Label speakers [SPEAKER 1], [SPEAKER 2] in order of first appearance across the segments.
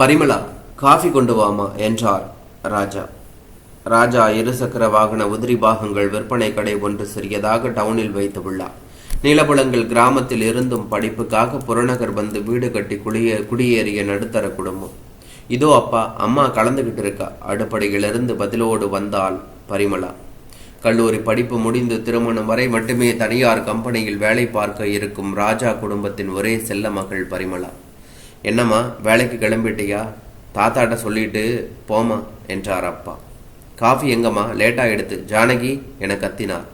[SPEAKER 1] Parimala coffee கொண்டு வாமா என்றார் ராஜா. ராஜா இருசக்கர வாகன உதிரி பாகங்கள் விற்பனை கடை ஒன்று சிறியதாக டவுனில் வைத்து உள்ளார். நீலபுலங்கள் கிராமத்தில் இருந்தும் படிப்புக்காக புறநகர் வந்து வீடு கட்டி குடியே குடியேறிய நடுத்தர குடும்பம். இதோ அப்பா அம்மா கலந்துகிட்டு இருக்கா. அடுப்படையிலிருந்து பதிலோடு வந்தால் பரிமளா. கல்லூரி படிப்பு முடிந்து திருமணம் வரை மட்டுமே தனியார் கம்பெனியில் வேலை பார்க்க இருக்கும் ராஜா குடும்பத்தின் ஒரே செல்ல மகள் பரிமளா. என்னம்மா வேலைக்கு கிளம்பிட்டியா? தாத்தாட்ட சொல்லிட்டு போமா என்றார் அப்பா. காஃபி எங்கம்மா? லேட்டாக எடுத்து ஜானகி என கத்தினார்.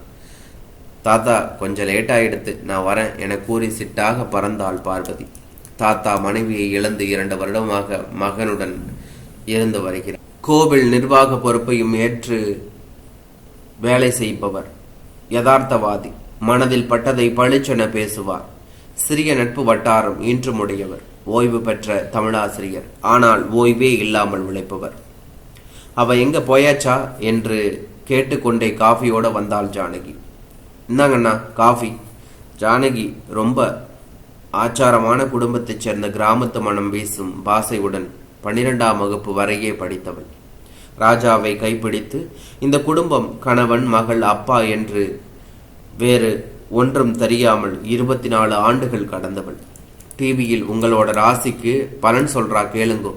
[SPEAKER 1] தாத்தா கொஞ்சம் லேட்டாக எடுத்து நான் வரேன் என கூறி சிட்டாக பறந்தாள் பார்வதி. தாத்தா மனைவியை இழந்து இரண்டு வருடமாக மகனுடன் இருந்து வருகிறார். கோவில் நிர்வாக பொறுப்பையும் ஏற்று வேலை செய்பவர் யதார்த்தவாதி. மனதில் பட்டதை பளிச்சென பேசுவார். சிறிய நட்பு வட்டாரம் இன்றும் உடையவர் ஓய்வு பெற்ற தமிழாசிரியர். ஆனால் ஓய்வே இல்லாமல் உழைப்பவர். அவ எங்க போயாச்சா? என்று கேட்டுக்கொண்டே காஃபியோட வந்தாள் ஜானகி. இந்தாங்கண்ணா காஃபி. ஜானகி ரொம்ப ஆச்சாரமான குடும்பத்தைச் சேர்ந்த கிராமத்து மனம் வீசும் பாசையுடன் பன்னிரெண்டாம் வகுப்பு வரையே படித்தவள். ராஜாவை கைப்பிடித்து இந்த குடும்பம் கணவன் மகள் அப்பா என்று வேறு ஒன்றும் தெரியாமல் இருபத்தி நாலு ஆண்டுகள் கடந்தவள். டிவியில் உங்களோட ராசிக்கு பலன் சொல்றா கேளுங்கோ.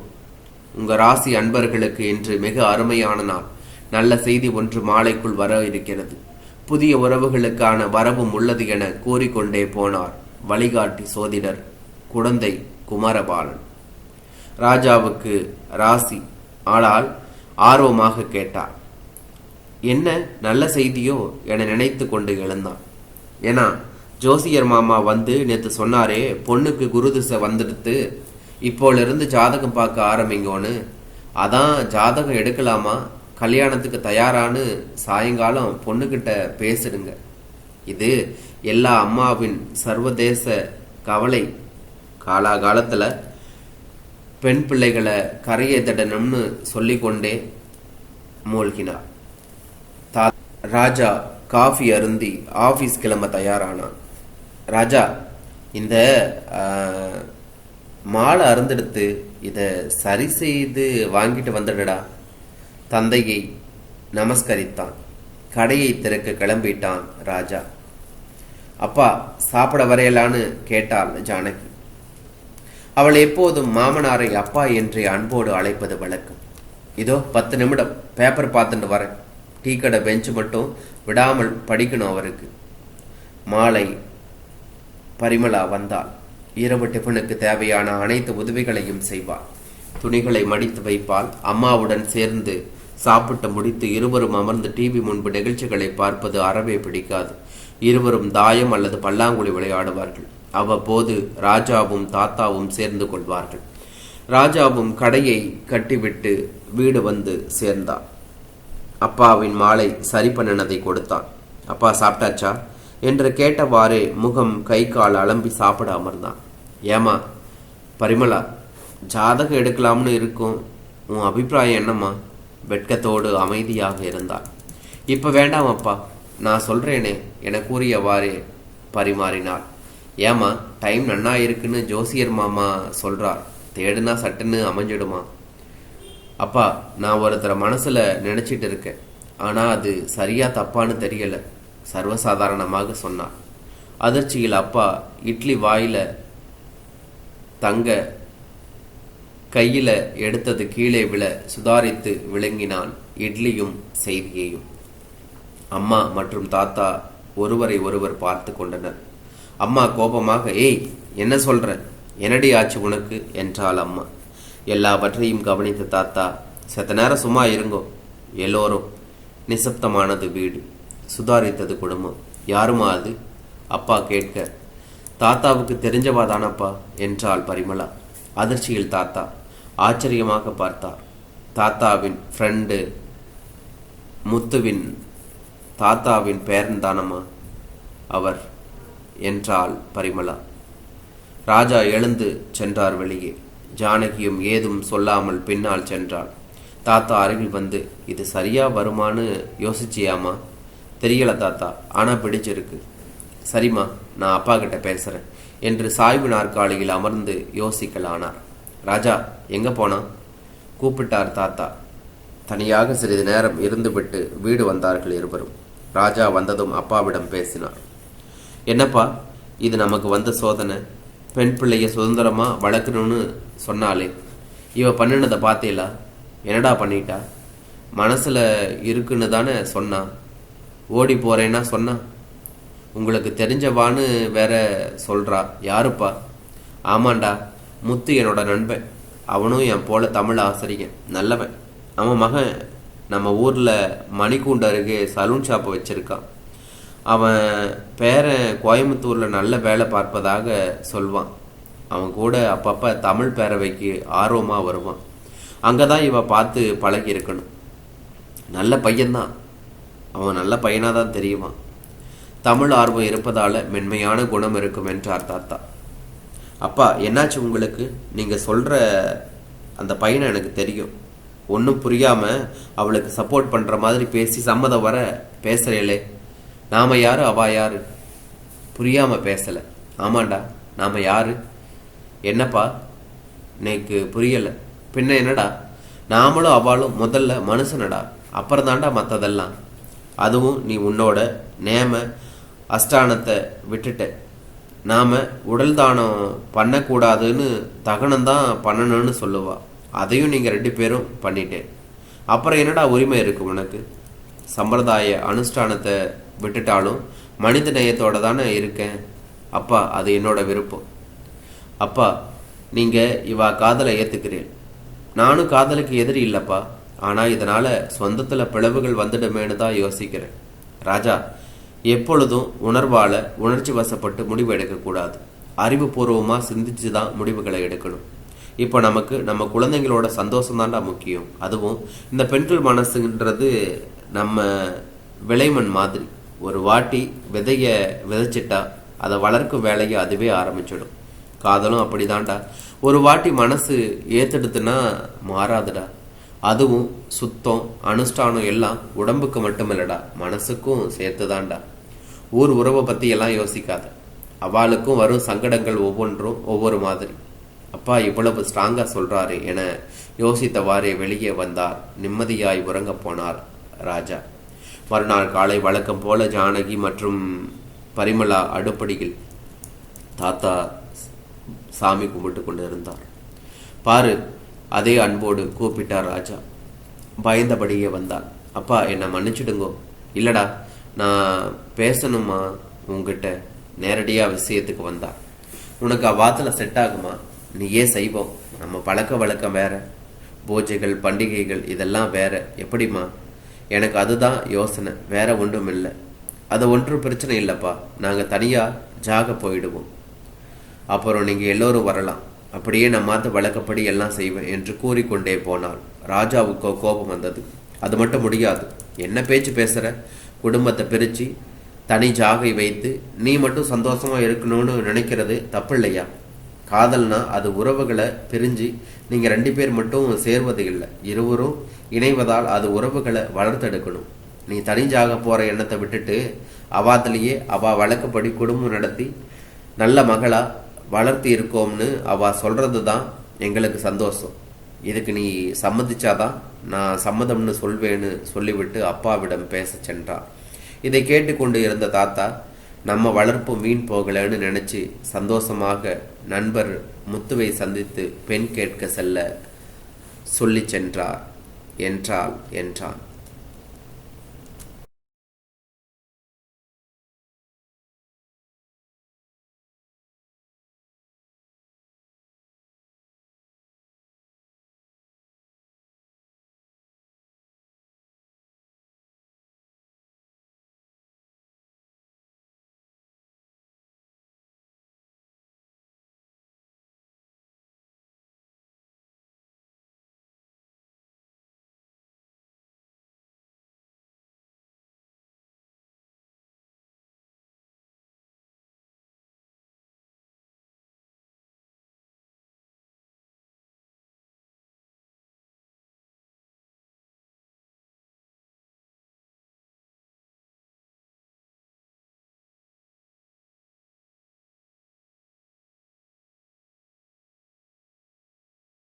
[SPEAKER 1] உங்க ராசி அன்பர்களுக்கு இன்று மிக அருமையான நாள். நல்ல செய்தி ஒன்று மாலைக்குள் வர இருக்கிறது. புதிய உறவுகளுக்கான வரவும் உள்ளது என கூறிக்கொண்டே போனார் வழிகாட்டி சோதிடர் குழந்தை குமாரபாலன். ராஜாவுக்கு ராசி ஆனால் ஆர்வமாக கேட்டார். என்ன நல்ல செய்தியோ என நினைத்து கொண்டு எழுந்தான். ஏன்னா ஜோசியர் மாமா வந்து நேற்று சொன்னாரே பொண்ணுக்கு குரு திசை வந்துடுத்து இப்போலேருந்து ஜாதகம் பார்க்க ஆரம்பிங்கோன்னு. அதான் ஜாதகம் எடுக்கலாமா? கல்யாணத்துக்கு தயாரான்னு சாயங்காலம் பொண்ணுக்கிட்ட பேசிடுங்க. இது எல்லா அம்மாவின் சர்வதேச கவலை. காலாகாலத்தில் பெண் பிள்ளைகளை கரையை தடணும்னு சொல்லிக்கொண்டே மூழ்கினார். தா ராஜா காஃபி அருந்தி ஆஃபீஸ் கிளம்ப தயாரானான். ராஜா இந்த மாலை அருந்தெடுத்து இதை சரி செய்து வாங்கிட்டு வந்துடுடா தந்தையை நமஸ்கரித்தான். கடையை திறக்க கிளம்பிட்டான் ராஜா. அப்பா சாப்பிட வரையலான்னு கேட்டாள் ஜானகி. அவள் எப்போதும் மாமனாரை அப்பா என்று அன்போடு அழைப்பது வழக்கம். இதோ பத்து நிமிடம் பேப்பர் பார்த்துட்டு வரேன். டீ கடை பெஞ்சு மட்டும் விடாமல் படிக்கணும் அவருக்கு. மாலை பரிமளா வந்தாள். இரவு டிஃபனுக்கு தேவையான அனைத்து உதவிகளையும் செய்வாள். துணிகளை மடித்து வைப்பாள். அம்மாவுடன் சேர்ந்து சாப்பிட்டு முடித்து இருவரும் அமர்ந்து டிவி முன்பு நிகழ்ச்சிகளை பார்ப்பது அறவே பிடிக்காது. இருவரும் தாயம் அல்லது பல்லாங்குழி விளையாடுவார்கள். அவ்வப்போது ராஜாவும் தாத்தாவும் சேர்ந்து கொள்வார்கள். ராஜாவும் கடையை கட்டிவிட்டு வீடு வந்து சேர்ந்தார் அப்பாவின் மாலை சரி பண்ணினதை கொடுத்தான். அப்பா சாப்பிட்டாச்சா? என்று கேட்டவாறே முகம் கை கால் அலம்பி சாப்பிட அமர்ந்தான். ஏமா பரிமளா ஜாதகம் எடுக்கலாம்னு இருக்கும். உன் அபிப்பிராயம் என்னம்மா? வெட்கத்தோடு அமைதியாக இருந்தாள். இப்போ வேண்டாம் அப்பா நான் சொல்கிறேனே என கூறியவாறே பரிமாறினாள். ஏமா டைம் நன்னா இருக்குன்னு ஜோசியர் மாமா சொல்கிறார் தேடுனா சட்டுன்னு அமைஞ்சிடுமா? அப்பா நான் ஒருத்தரை மனசில் நினச்சிட்டு இருக்கேன். ஆனால் அது சரியாக தப்பான்னு தெரியலை. சர்வசாதாரணமாக சொன்னார். அதிர்ச்சியில் அப்பா இட்லி வாயில தங்க கையில எடுத்தது கீழே விழ சுதாரித்து விளங்கினான் இட்லியும் செய்தியையும். அம்மா மற்றும் தாத்தா ஒருவரை ஒருவர் பார்த்து கொண்டனர். அம்மா கோபமாக ஏய் என்ன சொல்ற? என்னடி ஆச்சு உனக்கு? என்றாள் அம்மா. எல்லாவற்றையும் கவனித்த தாத்தா செத்த நேரம் சும்மா இருங்கோ. எல்லோரும் நிசப்தமானது வீடு. சுதாரித்தது குடும்பம் யாருமா அது அப்பா கேட்க தாத்தாவுக்கு தெரிஞ்சவா தானப்பா என்றாள் பரிமளா. அதிர்ச்சியில் தாத்தா ஆச்சரியமாக பார்த்தார். தாத்தாவின் ஃப்ரெண்டு முத்துவின் தாத்தாவின் பேரன் தானம்மா அவர்? என்றாள் பரிமளா. ராஜா எழுந்து சென்றார் வெளியே. ஜானகியும் ஏதும் சொல்லாமல் பின்னால் சென்றாள். தாத்தா அருகில் வந்து இது சரியா வருமான்னு யோசிச்சியாமா தெரியல தாத்தா ஆனால் பிடிச்சிருக்கு. சரிம்மா நான் அப்பா கிட்ட பேசுகிறேன் என்று சாய்வு நாற்காலியில் அமர்ந்து யோசிக்கலானார் ராஜா எங்கே போனான் கூப்பிட்டார் தாத்தா. தனியாக சிறிது நேரம் இருந்துவிட்டு வீடு வந்தார்கள் இருவரும். ராஜா வந்ததும் அப்பாவிடம் பேசினார். என்னப்பா இது நமக்கு வந்த சோதனை? பெண் பிள்ளைய சுதந்திரமாக வளர்க்கணும்னு சொன்னாலே இவ பண்ணினதை பார்த்தீங்களா என்னடா பண்ணிட்டா? மனசில் இருக்குன்னு தானே சொன்னா. ஓடி போறேன்னா சொன்னா உங்களுக்கு தெரிஞ்சவான்னு வேற சொல்றா யாருப்பா? ஆமாண்டா முத்து என்னோட நண்பன். அவனும் என் போல தமிழ் ஆசிரியன் நல்லவன். அவன் மகன் நம்ம ஊர்ல மணிக்கூண்டு அருகே சலூன் ஷாப் வச்சிருக்கான். அவன் பேரன் கோயம்புத்தூர்ல நல்ல வேலை பார்ப்பதாக சொல்வான். அவன் கூட அப்பப்ப தமிழ் பேரவைக்கு ஆர்வமா வருவான். அங்கதான் இவ பார்த்து பழகி இருக்கணும் நல்ல பையன்தான். அவன் நல்ல பையனாக தான் தெரியுமா? தமிழ் ஆர்வம் இருப்பதால மென்மையான குணம் இருக்கும் என்றார் தாத்தா. அப்பா என்னாச்சு உங்களுக்கு? நீங்கள் சொல்கிற அந்த பையனை எனக்கு தெரியும். ஒன்றும் புரியாமல் அவளுக்கு சப்போர்ட் பண்ணுற மாதிரி பேசி சம்மதம் வர பேசுகிறேலே நாம யார்? அவா யாரு? புரியாமல் பேசலை. ஆமாண்டா நாம் யாரு? என்னப்பா? எனக்கு புரியலை. பின்ன என்னடா? நாமளும் அவளும் முதல்ல மனுஷனடா. அப்புறம் தாண்டா மற்றதெல்லாம் அதுவும் நீ உன்னோட நேம அஸ்தானத்தை விட்டுட்ட. நாம் உடல் தானம் பண்ணக்கூடாதுன்னு தகனம் தான் பண்ணணும்னு சொல்லுவா. அதையும் நீங்கள் ரெண்டு பேரும் பண்ணிட்டேன் அப்புறம் என்னடா உரிமை இருக்கு உனக்கு? சம்பிரதாய அனுஷ்டானத்தை விட்டுட்டாலும் மனித நேயத்தோடு தானே இருக்கேன். அப்பா அது என்னோட விருப்பம். அப்பா நீங்கள் இவா காதலை ஏற்றுக்கிறேன் நானும் காதலுக்கு எதிரி இல்லைப்பா. ஆனால் இதனால் சொந்தத்தில் பிளவுகள் வந்துடுமேனு தான் யோசிக்கிறேன். ராஜா எப்பொழுதும் உணர்வால் உணர்ச்சி வசப்பட்டு முடிவு எடுக்கக்கூடாது அறிவுபூர்வமாக சிந்திச்சு தான் முடிவுகளை எடுக்கணும். இப்போ நமக்கு நம்ம குழந்தைங்களோட சந்தோஷம் தான்டா முக்கியம். அதுவும் இந்த பெண்கள் மனசுன்றது நம்ம விளைமண் மாதிரி. ஒரு வாட்டி விதைய விதைச்சிட்டா அதை வளர்க்கும் வேலையை அதுவே ஆரம்பிச்சிடும். காதலும் அப்படிதான்டா. ஒரு வாட்டி மனசு ஏத்தெடுத்துனா மாறாதுடா. அதுவும் சுத்தம் அனுஷ்டானம் எல்லாம் உடம்புக்கு மட்டுமில்லடா மனசுக்கும் சேர்த்துதான்டா ஊர் உறவை பற்றி எல்லாம் யோசிக்காத. அவளுக்கும் வரும் சங்கடங்கள் ஒவ்வொன்றும் ஒவ்வொரு மாதிரி. அப்பா இவ்வளவு ஸ்ட்ராங்காக சொல்கிறாரு என யோசித்தவாறே வெளியே வந்தார். நிம்மதியாய் உறங்க போனார் ராஜா. மறுநாள் காலை வழக்கம் போல ஜானகி மற்றும் பரிமளா அடுப்படியில் தாத்தா சாமி கும்பிட்டு கொண்டு இருந்தார் பாரு அதே அன்போடு கூப்பிட்டார் ராஜா. பயந்தபடியே வந்தான். அப்பா என்னை மன்னிச்சிடுங்கோ. இல்லடா நான் பேசணுமா? உங்ககிட்ட நேரடியாக விஷயத்துக்கு வந்தா உனக்கு அவ்வாத்தில் செட் ஆகுமா? நீயே செய்வோம் நம்ம பழக்க வழக்கம் வேற. பூஜைகள் பண்டிகைகள் இதெல்லாம் வேற. எப்படிம்மா? எனக்கு அதுதான் யோசனை. வேற ஒன்றும் இல்லை அது ஒன்றும் பிரச்சனை இல்லைப்பா. நாங்கள் தனியாக ஜாக போயிடுவோம். அப்புறம் நீங்கள் எல்லோரும் வரலாம். அப்படியே நான் மாற்ற வழக்கப்படி எல்லாம் செய்வேன் என்று கூறிக்கொண்டே போனாள் ராஜாவுக்கோ கோபம் வந்தது. அது மட்டும் முடியாது. என்ன பேச்சு பேசுகிற குடும்பத்தை பிரித்து தனி ஜாகை வைத்து நீ மட்டும் சந்தோஷமாக இருக்கணும்னு நினைக்கிறது தப்பு இல்லையா காதல்னா அது உறவுகளை பிரிஞ்சு நீங்கள் ரெண்டு பேர் மட்டும் சேர்வது இல்லை. இருவரும் இணைவதால் அது உறவுகளை வளர்த்தெடுக்கணும். நீ தனி போகிற எண்ணத்தை விட்டுட்டு அவாத்திலேயே அவா வழக்கப்படி குடும்பம் நடத்தி நல்ல மகளாக வளர்த்தி இருக்கோம்னு அவ சொல்றது தான் எங்களுக்கு சந்தோஷம். இதுக்கு நீ சம்மதிச்சாதான் நான் சம்மதம்னு சொல்வேன்னு சொல்லிவிட்டு அப்பாவிடம் பேச சென்றான். இதை கேட்டுக்கொண்டு இருந்த தாத்தா நம்ம வளர்ப்பு வீண் போகலன்னு நினைச்சு சந்தோஷமாக நண்பர் முத்துவை சந்தித்து பெண் கேட்க செல்ல சொல்லி சென்றார். என்றாள் என்றான்.